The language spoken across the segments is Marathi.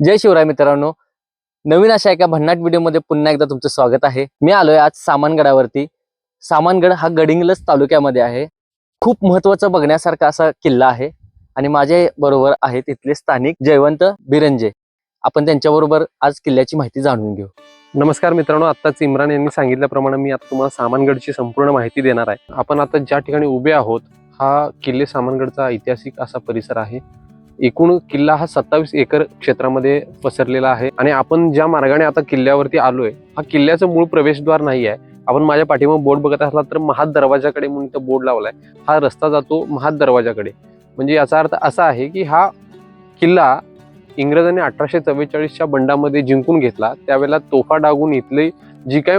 जय शिवराय मित्रांनो. नवीन अशा एका भन्नाट व्हिडिओमध्ये पुन्हा एकदा तुमचं स्वागत आहे. मी आलोय आज सामानगडावरती. सामानगड हा गडिंगलज तालुक्यामध्ये आहे. खूप महत्त्वाचा बघण्यासारखा असा किल्ला आहे. आणि माझे बरोबर आहे तिथले स्थानिक जयवंत बिरंजे. आपण त्यांच्याबरोबर आज किल्ल्याची माहिती जाणून घेऊ. नमस्कार मित्रांनो आत्ताच इम्रान यांनी सांगितल्याप्रमाणे मी आता तुम्हाला सामानगडची संपूर्ण माहिती देणार आहे. आपण आता ज्या ठिकाणी उभे आहोत हा किल्ले सामानगडचा ऐतिहासिक असा परिसर आहे. एकूण किल्ला हा सत्तावीस एकर क्षेत्रामध्ये पसरलेला आहे. आणि आपण ज्या मार्गाने आता किल्ल्यावरती आलोय हा किल्ल्याचं मूळ प्रवेशद्वार नाही आहे. आपण माझ्या पाठीमागे बोर्ड बघत असला तर महाद दरवाजाकडे म्हणून इथं बोर्ड लावलाय. हा रस्ता जातो महाद दरवाजाकडे. म्हणजे याचा अर्थ असा आहे की हा किल्ला इंग्रजांनी अठराशे चव्वेचाळीसच्या बंडामध्ये जिंकून घेतला. त्यावेळेला तोफा डागून इथली जी काय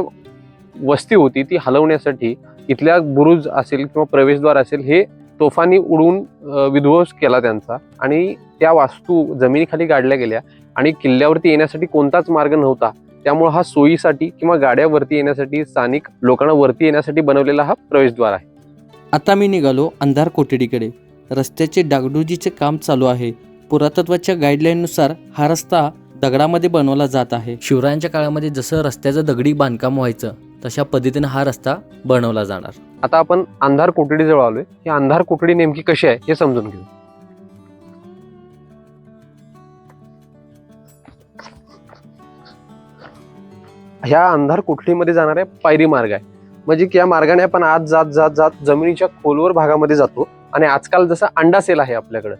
वस्ती होती ती हलवण्यासाठी इथल्या बुरुज असेल किंवा प्रवेशद्वार असेल हे तोफांनी उडवून अ, विध्वंस केला त्यांचा. आणि त्या वास्तू जमिनीखाली गाडल्या गेल्या. आणि किल्ल्यावरती येण्यासाठी कोणताच मार्ग नव्हता. त्यामुळे हा सोयीसाठी किंवा गाड्यावरती येण्यासाठी स्थानिक लोकांना वरती येण्यासाठी बनवलेला हा प्रवेशद्वार आहे. आता मी निघालो अंधार कोठडीकडे. रस्त्याचे डागडुजीचे काम चालू आहे. पुरातत्वाच्या गाईडलाईननुसार हा रस्ता दगडामध्ये बनवला जात आहे. शिवरायांच्या काळामध्ये जसं रस्त्याचं दगडी बांधकाम व्हायचं तशा पद्धतीने हा रस्ता बनवला जाणार. आता आपण अंधार कोठडीजवळ आलोय. ही अंधार कोठडी नेमकी कशी आहे हे समजून घेऊ. ह्या अंधार कोठडीमध्ये जाणाऱ्या पायरी मार्ग आहे. म्हणजे की या मार्गाने आपण आज जात जात जात जमिनीच्या खोलवर भागामध्ये जातो. आणि आजकाल जसं अंडा सेल आहे आपल्याकडं.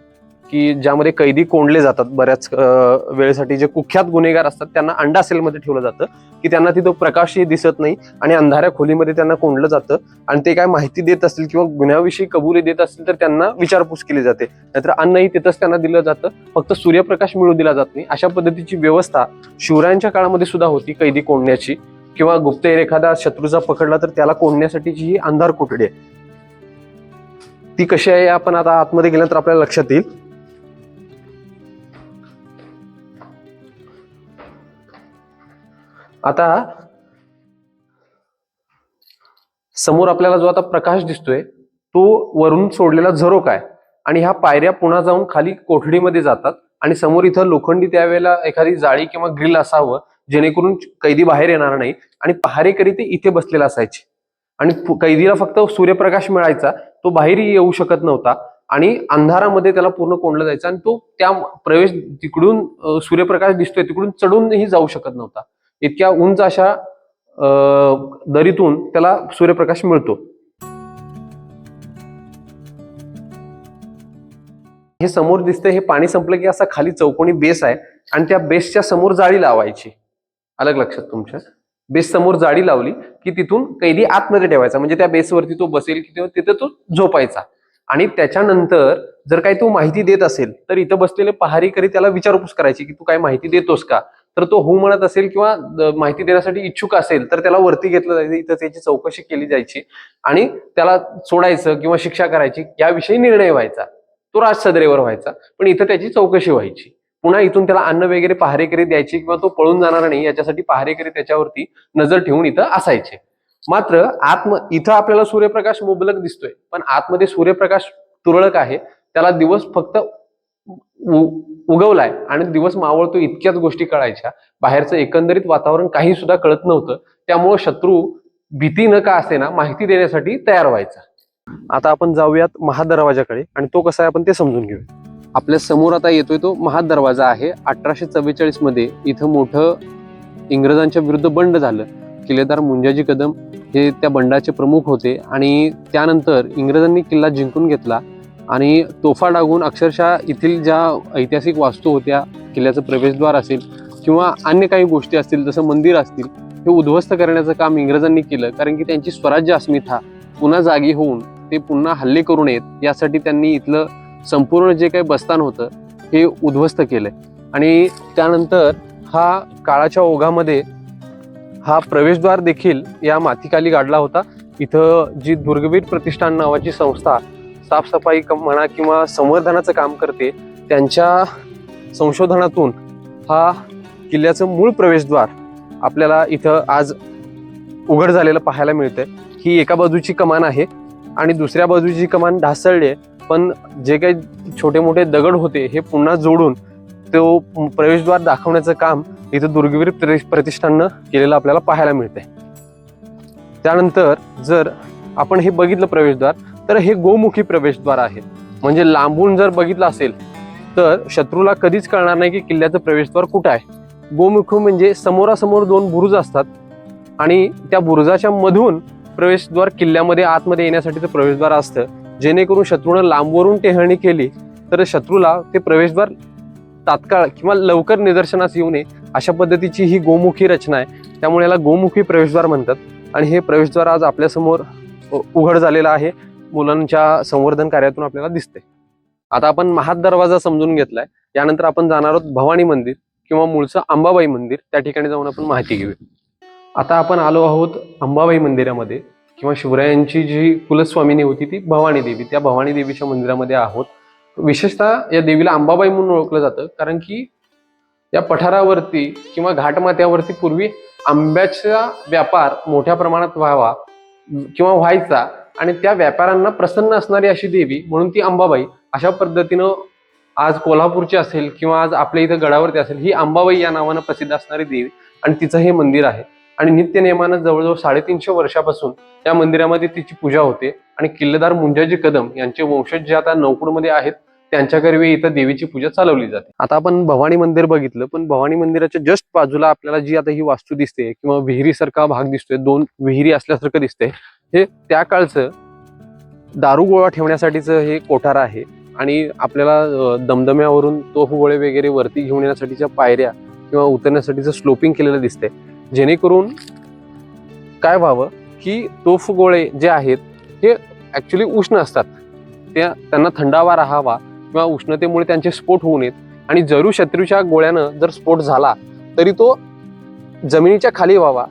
की ज्यामध्ये कैदी कोंडले जातात बऱ्याच वेळेसाठी जे कुख्यात गुन्हेगार असतात त्यांना अंडा सेलमध्ये ठेवलं जातं की त्यांना तिथं प्रकाशही दिसत नाही आणि अंधाऱ्या खोलीमध्ये त्यांना कोंडलं जातं आणि ते काय माहिती देत असतील किंवा गुन्ह्याविषयी कबुली देत असतील तर त्यांना विचारपूस केली जाते. नाहीतर अन्नही तिथंच त्यांना दिलं जातं फक्त सूर्यप्रकाश मिळू दिला जात नाही. अशा पद्धतीची व्यवस्था शिवरायांच्या काळामध्ये सुद्धा होती कैदी कोंडण्याची. किंवा गुप्तहेर एखादा शत्रूचा पकडला तर त्याला कोंडण्यासाठीची ही अंधार कोठडी आहे. ती कशी आहे आपण आता आतमध्ये गेल्यानंतर आपल्याला लक्षात येईल. आता समोर आपल्याला जो आता प्रकाश दिसतोय तो वरून सोडलेला झरोक आहे. आणि ह्या पायऱ्या पुन्हा जाऊन खाली कोठडीमध्ये जातात. आणि समोर इथं लोखंडी त्यावेळेला एखादी जाळी किंवा ग्रिल असावं जेणेकरून कैदी बाहेर येणार नाही. आणि पहारेकरी ते इथे बसलेला असायचे. आणि कैदीला फक्त सूर्यप्रकाश मिळायचा तो बाहेरही येऊ शकत नव्हता. आणि अंधारामध्ये त्याला पूर्ण कोंडलं जायचं. आणि तो त्या प्रवेश तिकडून सूर्यप्रकाश दिसतोय तिकडून चढूनही जाऊ शकत नव्हता. इतक्या उंच अशा दरीतून त्याला सूर्यप्रकाश मिळतो. हे समोर दिसतंय हे पाणी संपलं की असा खाली चौकोनी बेस आहे आणि त्या बेसच्या समोर जाळी लावायची. अलग लक्षात तुमच्या. बेस समोर जाळी लावली की तिथून कैदी आतमध्ये ठेवायचा. म्हणजे त्या बेसवरती तो बसेल की तिथे तो झोपायचा. आणि त्याच्यानंतर जर काही तो माहिती देत असेल तर इथं बसलेले पहारीकरी त्याला विचारपूस करायची की तू काय माहिती देतोस का? तर तो हो म्हणत असेल किंवा माहिती देण्यासाठी इच्छुक असेल तर त्याला वरती घेतलं जायचं इथं त्याची चौकशी केली जायची आणि त्याला सोडायचं किंवा शिक्षा करायची याविषयी निर्णय व्हायचा. तो राजसदरेवर व्हायचा पण इथं त्याची चौकशी व्हायची. पुन्हा इथून त्याला अन्न वगैरे पहारेकरी द्यायची किंवा तो पळून जाणार नाही याच्यासाठी पहारेकरी त्याच्यावरती नजर ठेवून इथं असायचे. मात्र आत्म इथं आपल्याला सूर्यप्रकाश मुबलक दिसतोय पण आतमध्ये सूर्यप्रकाश तुरळक आहे त्याला दिवस फक्त उगवलाय. आणि दिवस मावळतो इतक्याच गोष्टी कळायच्या. बाहेरचं एकंदरीत वातावरण काही सुद्धा कळत नव्हतं. त्यामुळं शत्रू भीती न का असे ना माहिती देण्यासाठी तयार व्हायचा. आता आपण जाऊयात महादरवाजाकडे आणि तो कसा आहे आपण ते समजून घेऊया. आपल्यासमोर आता येतोय तो महादरवाजा आहे. अठराशे चव्वेचाळीसमध्ये इथं मोठं इंग्रजांच्या विरुद्ध बंड झालं. किल्लेदार मुंजाजी कदम हे त्या बंडाचे प्रमुख होते आणि त्यानंतर इंग्रजांनी किल्ला जिंकून घेतला. आणि तोफा डागून अक्षरशः येथील ज्या ऐतिहासिक वास्तू होत्या किल्ल्याचं प्रवेशद्वार असेल किंवा अन्य काही गोष्टी असतील जसं मंदिर असतील हे उद्ध्वस्त करण्याचं काम इंग्रजांनी केलं. कारण की त्यांची स्वराज्य अस्मिता पुन्हा जागी होऊन ते पुन्हा हल्ले करू नयेत यासाठी त्यांनी इथलं संपूर्ण जे काही बस्तान होतं हे उद्ध्वस्त केलंय. आणि त्यानंतर हा काळाच्या ओघामध्ये हा प्रवेशद्वार देखील या मातीखाली गाडला होता. इथं जी दुर्गवीर प्रतिष्ठान नावाची संस्था साफसफाई म्हणा किंवा संवर्धनाचं काम करते त्यांच्या संशोधनातून हा किल्ल्याचं मूळ प्रवेशद्वार आपल्याला इथं आज उघड झालेलं पाहायला मिळतंय. ही एका बाजूची कमान आहे आणि दुसऱ्या बाजूची कमान ढासळली आहे. पण जे काही छोटे मोठे दगड होते हे पुन्हा जोडून तो प्रवेशद्वार दाखवण्याचं काम इथं दुर्गवीर प्रतिष्ठाननं केलेलं आपल्याला पाहायला मिळतंय. त्यानंतर जर आपण हे बघितलं प्रवेशद्वार तर हे गोमुखी प्रवेशद्वार आहे. म्हणजे लांबून जर बघितलं असेल तर शत्रूला कधीच कळणार नाही की किल्ल्याचं प्रवेशद्वार कुठं आहे. गोमुख म्हणजे समोरासमोर दोन बुरुज असतात आणि त्या बुरुजाच्या मधून प्रवेशद्वार किल्ल्यामध्ये आतमध्ये येण्यासाठीचं प्रवेशद्वार असतं. जेणेकरून शत्रूनं लांबवरून टेहळणी केली तर शत्रूला ते प्रवेशद्वार तात्काळ किंवा लवकर निदर्शनास येऊ नये अशा पद्धतीची ही गोमुखी रचना आहे. त्यामुळे याला गोमुखी प्रवेशद्वार म्हणतात. आणि हे प्रवेशद्वार आज आपल्यासमोर उ- उघड झालेलं आहे. मुलांच्या संवर्धन कार्यातून आपल्याला दिसते आता आपण महाद दरवाजा समजून घेतलाय. यानंतर आपण जाणार आहोत भवानी मंदिर किंवा मूळचं अंबाबाई मंदिर. त्या ठिकाणी जाऊन आपण माहिती घेऊया. आता आपण आलो आहोत अंबाबाई मंदिरामध्ये किंवा शिवरायांची जी कुलस्वामिनी होती ती भवानी देवी. त्या भवानी देवीच्या मंदिरामध्ये आहोत. विशेषतः या देवीला अंबाबाई म्हणून ओळखलं जातं. कारण की या पठारावरती किंवा घाटमात्यावरती पूर्वी आंब्याचा व्यापार मोठ्या प्रमाणात व्हावा किंवा व्हायचा आणि त्या व्यापाऱ्यांना प्रसन्न असणारी अशी देवी म्हणून ती अंबाबाई अशा पद्धतीनं आज कोल्हापूरची असेल किंवा आज आपल्या इथं गडावरती असेल ही अंबाबाई या नावानं प्रसिद्ध असणारी देवी आणि तिचं हे मंदिर आहे. आणि नित्य नियमानं जवळजवळ साडेतीनशे वर्षापासून या मंदिरामध्ये तिची पूजा होते. आणि किल्लेदार मुंजाजी कदम यांचे वंशज जे आता नौपूरमध्ये आहेत त्यांच्याकरवी इथं देवीची पूजा चालवली जाते. आता आपण भवानी मंदिर बघितलं पण भवानी मंदिराच्या जस्ट बाजूला आपल्याला जी आता ही वास्तू दिसते किंवा विहिरीसारखा भाग दिसतोय दोन विहिरी असल्यासारखं दिसतंय हे त्या काळचं दारू गोळा ठेवण्यासाठीचं हे कोठार आहे आणि आपल्याला दमदम्यावरून तोफगोळे वगैरे वरती घेऊन येण्यासाठीच्या पायऱ्या किंवा उतरण्यासाठीचं स्लोपिंग केलेलं दिसते जेणेकरून काय व्हावं की तोफगोळे जे आहेत हे ॲक्च्युली उष्ण असतात. त्या त्यांना थंडावा राहावा किंवा उष्णतेमुळे त्यांचे स्फोट होऊ नयेत. आणि जरूर शत्रूच्या गोळ्यानं जर स्फोट झाला तरी तो जमिनीच्या खाली व्हावा.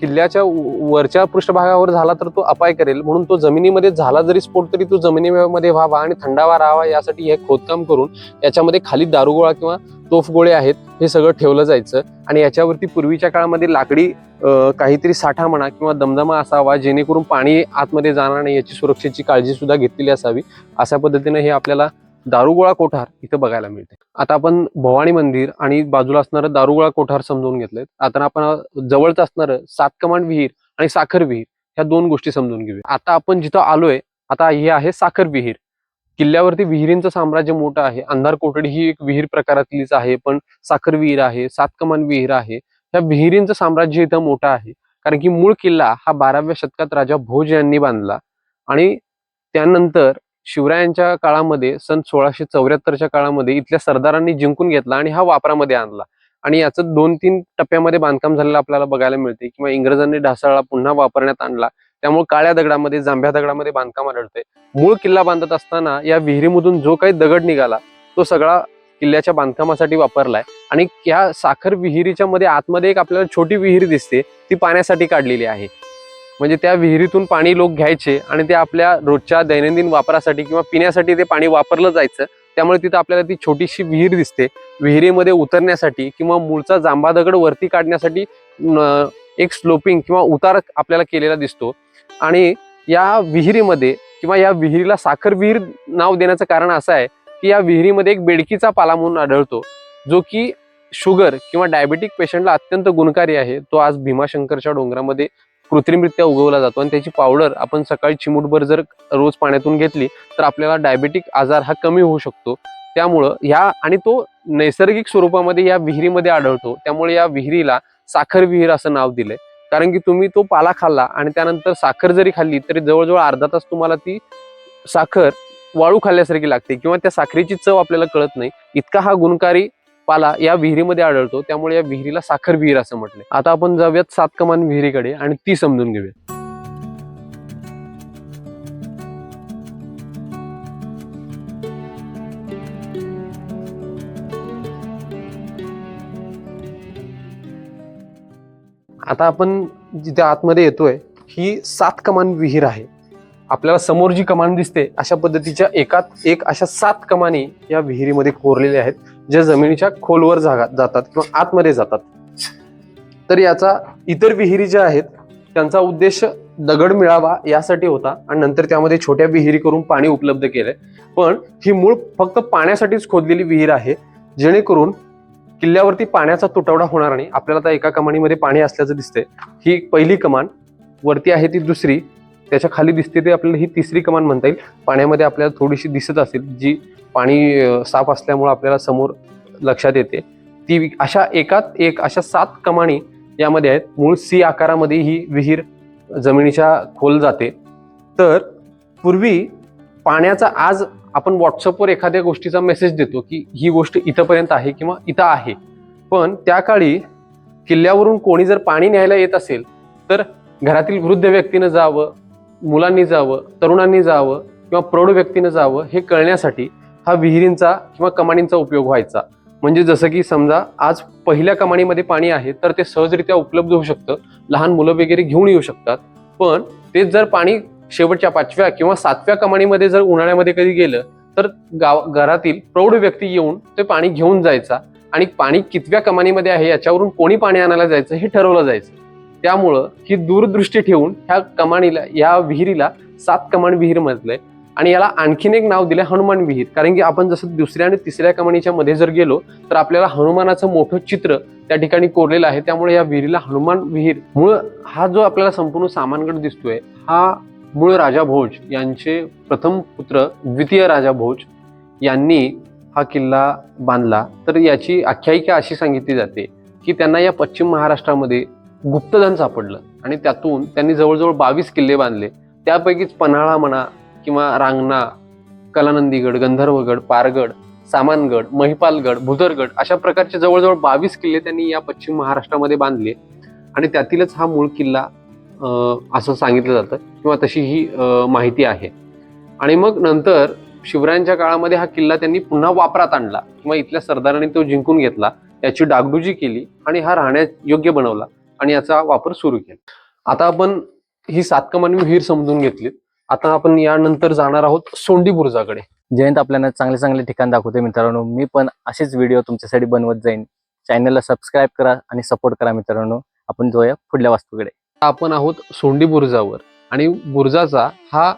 किल्ल्याच्या वरच्या पृष्ठभागावर झाला तर तो अपाय करेल. म्हणून तो जमिनीमध्ये झाला जरी स्फोट तरी तो जमिनीमध्ये व्हावा आणि थंडावा राहावा यासाठी हे खोदकाम करून याच्यामध्ये खाली दारुगोळा किंवा तोफगोळे आहेत हे सगळं ठेवलं जायचं. आणि याच्यावरती पूर्वीच्या काळामध्ये लाकडी काहीतरी साठा म्हणा किंवा दमदमा असावा जेणेकरून पाणी आतमध्ये जाणार नाही याची सुरक्षेची काळजी सुद्धा घेतलेली असावी. अशा पद्धतीने हे आपल्याला दारुगोळा कोठार इथं बघायला मिळते. आता आपण भवानी मंदिर आणि बाजूला असणारं दारुगोळा कोठार समजून घेतलंय आता आपण जवळच असणारं सात कमांड विहीर आणि साखर विहीर ह्या दोन गोष्टी समजून घेऊया. आता आपण जिथं आलोय आता हे आहे साखर विहीर. किल्ल्यावरती विहिरींचं साम्राज्य मोठं आहे. अंधार कोठडी ही एक विहीर प्रकारातलीच आहे पण साखर विहीर आहे सात कमान विहीर आहे. ह्या विहिरींचं साम्राज्य इथं मोठं आहे. कारण की मूळ किल्ला हा बाराव्या शतकात राजा भोज यांनी बांधला आणि त्यानंतर शिवरायांच्या काळामध्ये सन सोळाशे चौऱ्याहत्तरच्या काळामध्ये इथल्या सरदारांनी जिंकून घेतला आणि हा वापरामध्ये आणला. आणि याचं दोन तीन टप्प्यामध्ये बांधकाम झालेलं आपल्याला बघायला मिळते किंवा इंग्रजांनी ढासाळा पुन्हा वापरण्यात आणला. त्यामुळे काळ्या दगडामध्ये जांभ्या दगडामध्ये बांधकाम आढळते मूळ किल्ला बांधत असताना या विहिरीमधून जो काही दगड निघाला तो सगळा किल्ल्याच्या बांधकामासाठी वापरलाय. आणि या साखर विहिरीच्या मध्ये आतमध्ये एक आपल्याला छोटी विहीर दिसते ती पाण्यासाठी काढलेली आहे. म्हणजे त्या विहिरीतून पाणी लोक घ्यायचे आणि ते आपल्या रोजच्या दैनंदिन वापरासाठी किंवा पिण्यासाठी ते पाणी वापरलं जायचं. त्यामुळे तिथं आपल्याला ती छोटीशी विहीर दिसते. विहिरीमध्ये उतरण्यासाठी किंवा मूळचा जांभा दगड वरती काढण्यासाठी एक स्लोपिंग किंवा उतार आपल्याला केलेला दिसतो. आणि या विहिरीमध्ये किंवा या विहिरीला साखर विहीर नाव देण्याचं कारण असं आहे की या विहिरीमध्ये एक बेडकीचा पाला म्हणून आढळतो. जो की शुगर किंवा डायबेटिक पेशंटला अत्यंत गुणकारी आहे. तो आज भीमाशंकरच्या डोंगरामध्ये कृत्रिमरित्या उगवला जातो आणि त्याची पावडर आपण सकाळी चिमूटभर जर रोज पाण्यातून घेतली तर आपल्याला डायबेटिक आजार हा कमी होऊ शकतो. त्यामुळं ह्या आणि तो नैसर्गिक स्वरूपामध्ये या विहिरीमध्ये आढळतो. त्यामुळे या विहिरीला साखर विहीर असं नाव दिलंय. कारण की तुम्ही तो पाला खाल्ला आणि त्यानंतर साखर जरी खाल्ली तरी जवळजवळ अर्धा तास तुम्हाला ती साखर वाळू खाल्ल्यासारखी लागते किंवा त्या साखरेची चव आपल्याला कळत नाही. इतका हा गुणकारी पाला या विहिरीमध्ये आढळतो. त्यामुळे या विहिरीला साखर विहीर असं म्हटलंय. आता आपण जाऊयात सात कमान विहिरीकडे आणि ती समजून घेऊया आता आपण जिथे आतमध्ये येतोय ही सात कमान विहीर आहे. आपल्याला समोर जी कमान दिसते अशा पद्धतीच्या एकात एक अशा सात कमानी या विहिरीमध्ये कोरलेल्या आहेत. ज्या जमिनीच्या खोलवर जागा जातात किंवा आतमध्ये जातात. तर याचा इतर विहिरी ज्या आहेत त्यांचा उद्देश दगड मिळावा यासाठी होता आणि नंतर त्यामध्ये छोट्या विहिरी करून पाणी उपलब्ध केलंय. पण ही मूळ फक्त पाण्यासाठीच खोदलेली विहीर आहे जेणेकरून किल्ल्यावरती पाण्याचा तुटवडा होणार नाही. आपल्याला आता एका कमानीमध्ये पाणी असल्याचं दिसतंय. ही पहिली कमान वरती आहे ती दुसरी. त्याच्याखाली दिसते ते आपल्याला ही तिसरी कमान म्हणता येईल. पाण्यामध्ये आपल्याला थोडीशी दिसत असेल जी पाणी साफ असल्यामुळे आपल्याला समोर लक्षात येते. ती अशा एकात एक अशा सात कमाणी यामध्ये आहेत. मूळ सी आकारामध्ये ही विहीर जमिनीच्या खोल जाते. तर पूर्वी पाण्याचा आज आपण व्हॉट्सअपवर एखाद्या गोष्टीचा मेसेज देतो की ही गोष्ट इथंपर्यंत आहे किंवा इथं आहे. पण त्या काळी किल्ल्यावरून कोणी जर पाणी न्यायला येत असेल तर घरातील वृद्ध व्यक्तीनं जावं मुलांनी जावं तरुणांनी जावं किंवा प्रौढ व्यक्तीनं जावं हे कळण्यासाठी हा विहिरींचा किंवा कमानींचा उपयोग व्हायचा. म्हणजे जसं की समजा आज पहिल्या कमाणीमध्ये पाणी आहे तर ते सहजरित्या उपलब्ध होऊ शकतं. लहान मुलं वगैरे घेऊन येऊ शकतात. पण तेच जर पाणी शेवटच्या पाचव्या किंवा सातव्या कमाणीमध्ये जर उन्हाळ्यामध्ये कधी गेलं तर गाव घरातील प्रौढ व्यक्ती येऊन ते पाणी घेऊन जायचा. आणि पाणी कितव्या कमाणीमध्ये आहे याच्यावरून कोणी पाणी आणायला जायचं हे ठरवलं जायचं. त्यामुळं ही दूरदृष्टी ठेवून ह्या कमानीला या विहिरीला सात कमान विहीर म्हटलंय आणि याला आणखीन एक नाव दिलं हनुमान विहीर. कारण की आपण जसं दुसऱ्या आणि तिसऱ्या कमानीच्या मध्ये जर गेलो तर आपल्याला हनुमानाचं मोठं चित्र त्या ठिकाणी कोरलेलं आहे. त्यामुळे या विहिरीला हनुमान विहीर मूळ हा जो आपल्याला संपूर्ण सामानगड दिसतोय हा मूळ राजा भोज यांचे प्रथम पुत्र द्वितीय राजा भोज यांनी हा किल्ला बांधला. तर याची आख्यायिका अशी सांगितली जाते की त्यांना या पश्चिम महाराष्ट्रामध्ये गुप्तधन सापडलं. आणि त्यातून त्यांनी जवळजवळ बावीस किल्ले बांधले. त्यापैकीच पन्हाळा म्हणा किंवा रांगणा कलानंदीगड गंधर्वगड पारगड सामानगड महिपालगड भुदरगड अशा प्रकारचे जवळजवळ बावीस किल्ले त्यांनी या पश्चिम महाराष्ट्रामध्ये बांधले. आणि त्यातीलच हा मूळ किल्ला असं सांगितलं जातं किंवा तशी ही माहिती आहे. आणि मग नंतर शिवरायांच्या काळामध्ये हा किल्ला त्यांनी पुन्हा वापरात आणला. किंवा इथल्या सरदारांनी तो जिंकून घेतला. याची डागडुजी केली आणि हा राहण्यास योग्य बनवला. आणि याचा वापर सुरू केला. आता आपण ही सात कमानी विहीर समजून घेतली आता आपण यानंतर जाणार आहोत सोंडी बुर्जाकडे. जयंत आपल्याला चांगले चांगले ठिकाण दाखवते मित्रांनो. मी पण असेच व्हिडिओ तुमच्यासाठी बनवत जाईन. चॅनलला सबस्क्राईब करा आणि सपोर्ट करा मित्रांनो. आपण जाऊया पुढल्या वास्तूकडे. आपण आहोत सोंडी बुर्जावर. आणि बुर्जाचा हा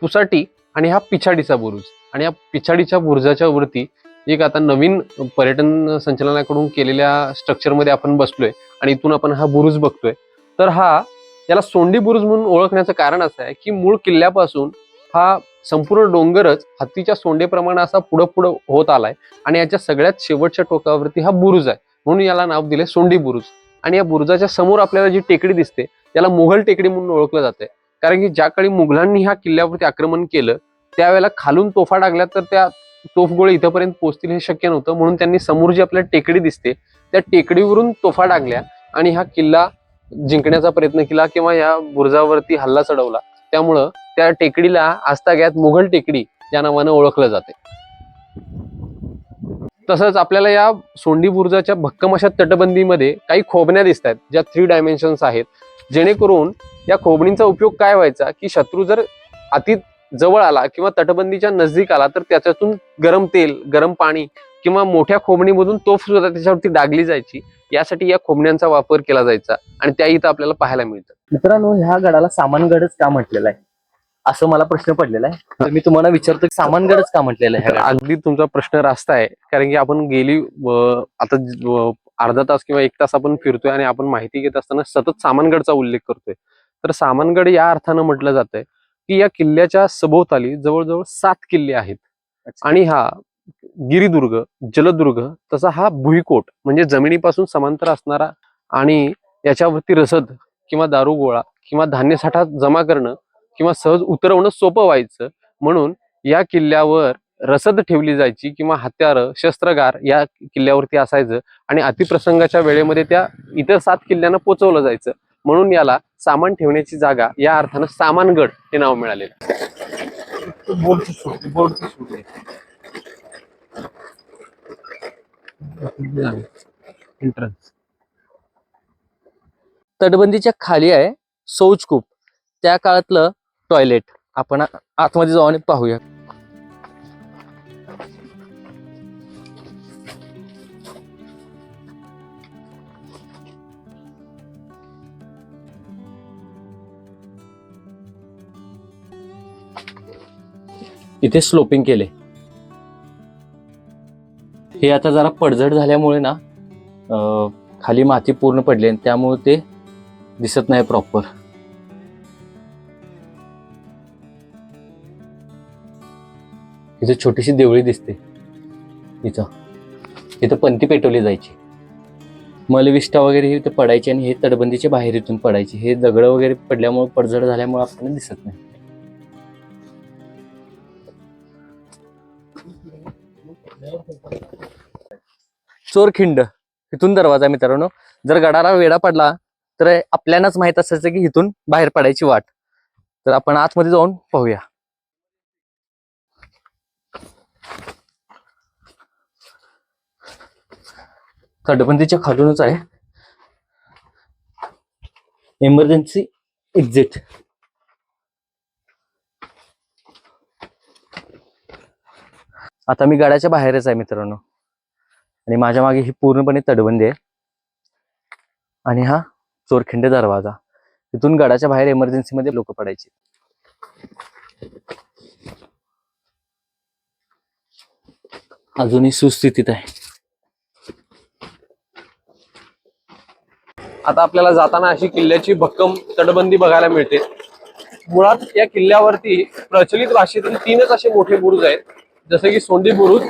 पुसाटी आणि हा पिछाडीचा बुरुज. आणि या पिछाडीच्या बुर्जाच्या वरती एक आता नवीन पर्यटन संचालनाकडून केलेल्या स्ट्रक्चरमध्ये आपण बसलोय आणि इथून आपण हा बुरुज बघतोय. तर हा याला सोंडी बुरुज म्हणून ओळखण्याचं कारण असं आहे की मूळ किल्ल्यापासून हा संपूर्ण डोंगरच हत्तीच्या सोंडेप्रमाणे असा पुढं पुढं होत आलाय आणि याच्या सगळ्यात शेवटच्या टोकावरती हा बुरुज आहे. म्हणून याला नाव दिले सोंडी बुरुज. आणि या बुरुजाच्या समोर आपल्याला जी टेकडी दिसते त्याला मुघल टेकडी म्हणून ओळखलं जाते कारण की ज्या काळी मुघलांनी ह्या किल्ल्यावरती आक्रमण केलं त्यावेळेला खालून तोफा टाकल्या तर त्या तोफगोळे इथंपर्यंत पोहोचतील हे शक्य नव्हतं. म्हणून त्यांनी समोर जी आपल्याला टेकडी दिसते त्या टेकडीवरून तोफा टाकल्या आणि हा किल्ला जिंकण्याचा प्रयत्न केला किंवा या बुरुजावरती हल्ला चढवला. त्यामुळं त्या टेकडीला आजताग्यात मुघल टेकडी या नावानं ओळखलं जाते तसंच आपल्याला या सोंडी बुरुजाच्या भक्कम अशा तटबंदीमध्ये काही खोबण्या दिसत आहेत ज्या थ्री डायमेन्शन्स आहेत. जेणेकरून या खोबणींचा उपयोग काय व्हायचा की शत्रू जर अति जवळ आला किंवा तटबंदीच्या नजदीक आला तर त्याच्यातून गरम तेल गरम पाणी किंवा मोठ्या खोबणीमधून तोफ सुद्धा त्याच्यावरती डागली जायची यासाठी या खोबण्यांचा वापर केला जायचा आणि त्या इथं आपल्याला पाहायला मिळतं. मित्रांनो ह्या गडाला सामानगडच का म्हटलेलं आहे? असं मला प्रश्न पडलेला आहे. तर मी तुम्हाला विचारतो की सामानगडच का म्हटलेलं आहे? अगदी तुमचा प्रश्न रास्त आहे कारण की आपण गेली आता अर्धा तास किंवा एक तास आपण फिरतोय आणि आपण माहिती घेत असताना सतत सामानगडचा उल्लेख करतोय. तर सामानगड या अर्थानं म्हटलं जातंय की या किल्ल्याच्या सभोवताली जवळजवळ सात किल्ले आहेत. आणि हा गिरिदुर्ग जलदुर्ग तसा हा भुईकोट म्हणजे जमिनीपासून समांतर असणारा आणि याच्यावरती रसद किंवा दारुगोळा किंवा धान्य साठा जमा करणं किंवा सहज उतरवणं सोपं व्हायचं. म्हणून या किल्ल्यावर रसद ठेवली जायची किंवा हत्यारं शस्त्रगार या किल्ल्यावरती असायचं आणि अतिप्रसंगाच्या वेळेमध्ये त्या इतर सात किल्ल्यांना पोचवलं जायचं. म्हणून याला सामान ठेवण्याची जागा या अर्थानं सामानगड हे नाव मिळालेलं. एंट्रन्स तटबंदीच्या खाली आहे शौचकूप त्या काळातलं टॉयलेट आपण आतमध्ये जाऊ आणि पाहूया. इथे स्लोपिंग केले. हे आता जरा पडझड झाल्यामुळे ना खाली माती पूर्ण पडली आणि त्यामुळे ते दिसत नाही प्रॉपर इथे छोटीशी देवळी दिसते. इथं. इथं पंथी पेटवली जायची. मलविष्ठा वगैरे हे इथं पडायची आणि हे तटबंदीच्या बाहेर इथून पडायचे. हे दगड वगैरे पडल्यामुळे पडझड झाल्यामुळे आपल्याला दिसत नाही. चोरखिंड. इथून दरवाजा मित्रांनो. जर गडाला वेडा पडला तर आपल्यालाच माहीत असायचं की इथून बाहेर पडायची वाट. तर आपण आतमध्ये जाऊन पाहूया. तटबंदीच्या खालूनच आहे. इमर्जन्सी एक्झिट आता मी गाड्याच्या बाहेरच आहे मित्रांनो. आणि माझ्या मागे ही पूर्णपणे तटबंदी आहे. आणि हा चोरखिंड दरवाजा. तिथून गडाच्या बाहेर इमर्जन्सी मध्ये लोक पडायचे. अजूनही सुस्थितीत आहे. आता आपल्याला जाताना अशी किल्ल्याची भक्कम तटबंदी बघायला मिळते. मुळात या किल्ल्यावरती प्रचलित भाषेतील तीनच असे मोठे बुरुज आहेत. जसे की सोंडी बुरुज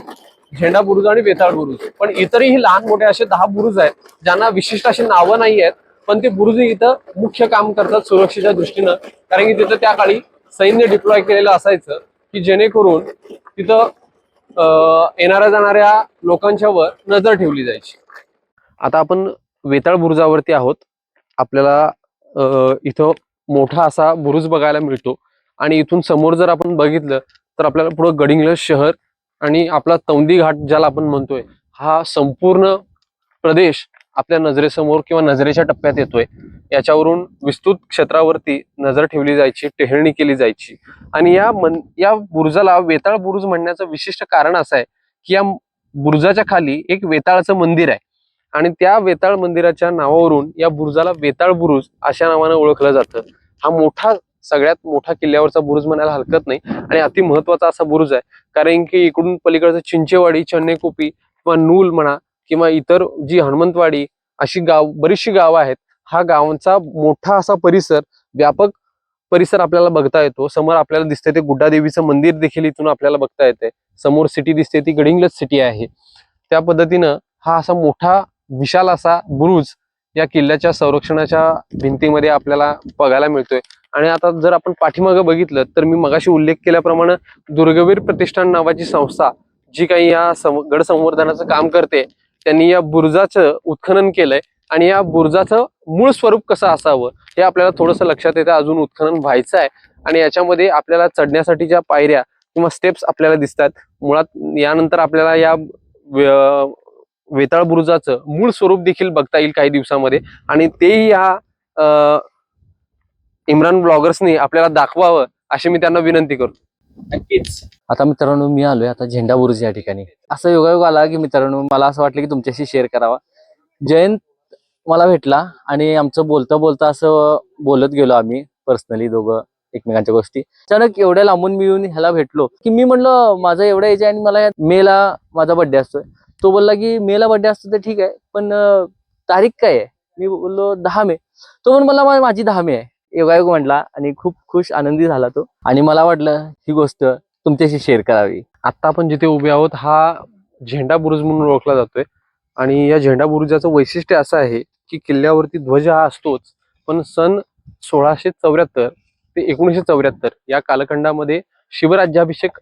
झेंडा बुरुज आणि वेताळ बुरुज. पण इतरही लहान मोठे असे दहा बुरुज आहेत ज्यांना विशिष्ट अशी नावं नाही आहेत पण ते बुरुज इथं मुख्य काम करतात सुरक्षेच्या दृष्टीनं. कारण की तिथं त्या काळी सैन्य डिप्लॉय केलेलं असायचं की जेणेकरून तिथं येणाऱ्या जाणाऱ्या लोकांच्या वर नजर ठेवली जायची. आता आपण वेताळ बुरुजावरती आहोत. आपल्याला इथं मोठा असा बुरुज बघायला मिळतो. आणि इथून समोर जर आपण बघितलं तर आपल्याला पुढं गडिंग्लज शहर आणि आपला तौंदी घाट ज्याला आपण म्हणतोय हा संपूर्ण प्रदेश आपल्या नजरेसमोर किंवा नजरेच्या टप्प्यात येतोय. याच्यावरून विस्तृत क्षेत्रावरती नजर ठेवली जायची टेहळणी केली जायची. आणि या मन या बुरुजाला वेताळ बुरुज म्हणण्याचं विशिष्ट कारण असं आहे की या बुरुजाच्या खाली एक वेताळचं मंदिर आहे. आणि त्या वेताळ मंदिराच्या नावावरून या बुरुजाला वेताळ बुरुज अशा नावानं ओळखलं जातं. हा मोठा सगळ्यात मोठा किल्ल्यावरचा बुरुज म्हणायला हरकत नाही. आणि अति महत्त्वाचा असा बुरुज आहे. कारण की इकडून पलीकडचं चिंचेवाडी चन्नेकोपी किंवा नूल म्हणा किंवा इतर जी हनुमंतवाडी अशी गाव बरीचशी गावं आहेत. हा गावांचा मोठा असा परिसर व्यापक परिसर आपल्याला बघता येतो. समोर आपल्याला दिसते ते गुड्डादेवीचं मंदिर देखील इथून आपल्याला बघता येते समोर सिटी दिसते ती गडिंग्लज सिटी आहे. त्या पद्धतीनं हा असा मोठा विशाल असा बुरुज या किल्ल्याच्या संरक्षणाच्या भिंतीमध्ये आपल्याला बघायला मिळतोय. आणि आता जर आपण पाठीमागं बघितलं तर मी मगाशी उल्लेख केल्याप्रमाणे दुर्गवीर प्रतिष्ठान नावाची संस्था जी काही या सं- गड संवर्धनाचं काम करते त्यांनी या बुरुजाचं उत्खनन केलंय आणि या बुरुजाचं मूळ स्वरूप कसं असावं हे आपल्याला थोडंसं लक्षात येतं. अजून उत्खनन व्हायचं आहे आणि याच्यामध्ये आपल्याला चढण्यासाठी ज्या पायऱ्या किंवा स्टेप्स आपल्याला दिसतात मुळात यानंतर आपल्याला या वेताळ बुरुजाचं मूळ स्वरूप देखील बघता येईल काही दिवसामध्ये. आणि तेही या इम्रान ब्लॉगर्सनी आपल्याला दाखवावं अशी मी त्यांना विनंती करतो नक्कीच. आता मित्रांनो मी आलोय आता झेंडा बुरुज या ठिकाणी. असं योगायोग आला की मित्रांनो मला असं वाटलं की तुमच्याशी शेअर करावा. जयंत मला भेटला आणि आमचं बोलता बोलता असं बोलत गेलो आम्ही पर्सनली दोघं एकमेकांच्या गोष्टी. अचानक एवढ्या लांबून मी येऊन ह्याला भेटलो की मी म्हणलं माझा एवढा एज आहे आणि मला या मेला माझा बर्थडे असतोय. तो बोलला की मेला बर्थडे असतो तर ठीक आहे पण तारीख काय आहे? मी बोललो दहा मे. तो पण मला माझी दहा मे आहे. योगायोग म्हटला आणि खूप खुश आनंदी झाला तो. आणि मला वाटलं ही गोष्ट तुमच्याशी शेअर करावी. आता आपण जिथे उभे आहोत हा झेंडा बुरुज म्हणून ओळखला जातोय. आणि या झेंडा बुरुजाचं वैशिष्ट्य असं आहे की किल्ल्यावरती ध्वज हा असतोच. पण सन सोळाशे चौऱ्याहत्तर ते एकोणीसशे चौऱ्याहत्तर या कालखंडामध्ये शिवराज्याभिषेक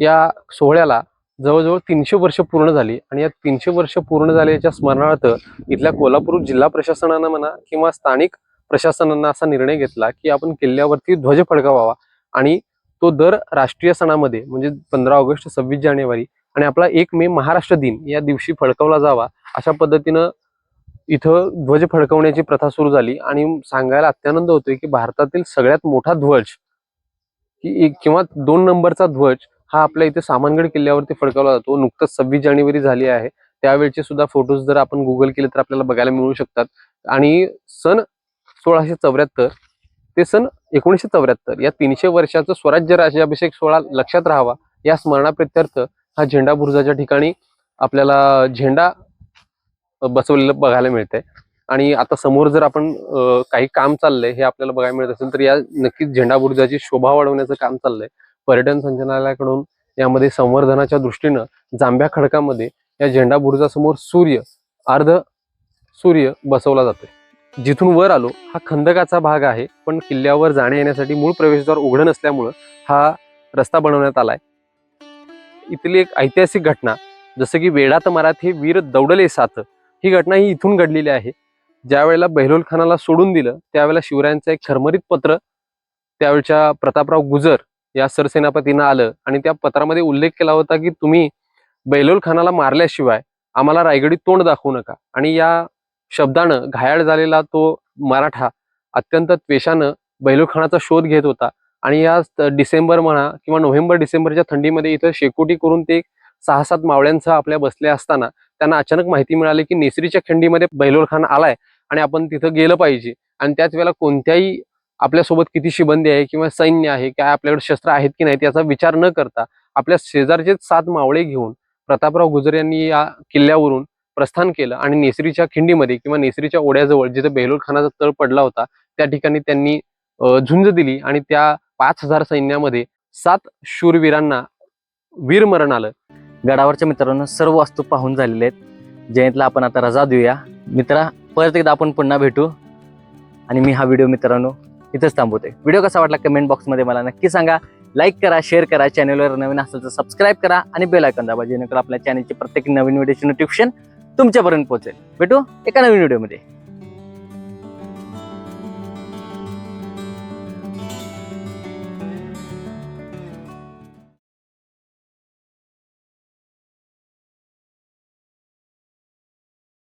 या सोहळ्याला जवळजवळ तीनशे वर्ष पूर्ण झाली. आणि या तीनशे वर्ष पूर्ण झाल्याच्या स्मरणार्थ इथल्या कोल्हापूर जिल्हा प्रशासनानं म्हणा किंवा स्थानिक प्रशासनानं असा निर्णय घेतला की आपण किल्ल्यावरती ध्वज फडकावावा आणि तो दर राष्ट्रीय सणामध्ये म्हणजे पंधरा ऑगस्ट सव्वीस जानेवारी आणि आपला एक मे महाराष्ट्र दिन या दिवशी फडकवला जावा अशा पद्धतीनं इथं ध्वज फडकवण्याची प्रथा सुरू झाली आणि सांगायला अत्यानंद होतोय की भारतातील सगळ्यात मोठा ध्वज की एक- किंवा दोन नंबरचा ध्वज हा आपल्या इथे सामानगड किल्ल्यावरती फडकवला जातो. नुकतंच सव्वीस जानेवारी झाली आहे. त्यावेळचे सुद्धा फोटोज जर आपण गुगल केले तर आपल्याला बघायला मिळू शकतात. आणि सन सोळाशे चौऱ्याहत्तर ते सन एकोणीसशे चौऱ्याहत्तर. या तीनशे वर्षाचं स्वराज्य राज्याभिषेक सोहळा लक्षात राहावा. या स्मरणाप्रित्यर्थ हा झेंडा बुरुजाच्या ठिकाणी आपल्याला झेंडा बसवलेलं बघायला मिळतंय. आणि आता समोर जर आपण काही काम चाललंय हे आपल्याला बघायला मिळत असेल तर या नक्कीच झेंडा बुरुजाची शोभा वाढवण्याचं काम चाललंय. पर्यटन संचालनालयाकडून यामध्ये संवर्धनाच्या दृष्टीनं जांभ्या खडकामध्ये या झेंडा बुरुजासमोर सूर्य अर्ध सूर्य बसवला जातोय. जिथून वर आलो हा खंदकाचा भाग आहे पण किल्ल्यावर जाण्या येण्यासाठी मूळ प्रवेशद्वार उघडं नसल्यामुळं हा रस्ता बनवण्यात आलाय. इथली एक ऐतिहासिक घटना जसं की वेडात मराठे वीर दौडले साथ ही घटना ही इथून घडलेली आहे. ज्या वेळेला बहिलोल खानाला सोडून दिलं त्यावेळेला शिवरायांचं एक खरमरीत पत्र त्यावेळच्या प्रतापराव गुजर या सरसेनापतीनं आलं आणि त्या पत्रामध्ये उल्लेख केला होता की तुम्ही बैलोल खानाला मारल्याशिवाय आम्हाला रायगडी तोंड दाखवू नका. आणि या शब्दानं घायाळ झालेला तो मराठा अत्यंत त्वेषानं बैलूखानाचा शोध घेत होता. आणि या डिसेंबर म्हणा किंवा नोव्हेंबर डिसेंबरच्या थंडीमध्ये इथं शेकोटी करून ते सहा सात मावळ्यांसह आपल्या बसले असताना त्यांना अचानक माहिती मिळाली की नेसरीच्या खंडीमध्ये बैलोल खान आलाय आणि आपण तिथं गेलं पाहिजे. आणि त्याच वेळेला कोणत्याही आपल्यासोबत किती शिबंदी आहे किंवा सैन्य आहे काय आपल्याकडे शस्त्र आहेत की नाहीत याचा विचार न करता आपल्या शेजारचे सात मावळे घेऊन प्रतापराव गुजर यांनी या किल्ल्यावरून प्रस्थान केलं आणि नेसरीच्या खिंडीमध्ये किंवा नेसरीच्या ओढ्याजवळ जिथे बेहलोल खानाचा तळ पडला होता त्या ठिकाणी त्यांनी झुंज दिली आणि त्या पाच हजार सैन्यामध्ये सात शूरवीरांना वीरमरण आलं. गडावरच्या मित्रांनो सर्व वस्तू पाहून झालेले आहेत. जयंतला आपण आता रजा देऊया. मित्रा परत एकदा आपण पुन्हा भेटू आणि मी हा व्हिडिओ मित्रांनो इथंच थांबवते व्हिडिओ कसा वाटला कमेंट बॉक्समध्ये मला नक्की सांगा. लाईक करा शेअर करा चॅनलवर नवीन असेल तर सबस्क्राईब करा आणि बेल आयकॉन दाबा जेणेकरून आपल्या चॅनलची प्रत्येक नवीन व्हिडिओची नोटिफिकेशन तुमच्यापर्यंत पोहोचेल. भेटू एका नवीन व्हिडिओमध्ये.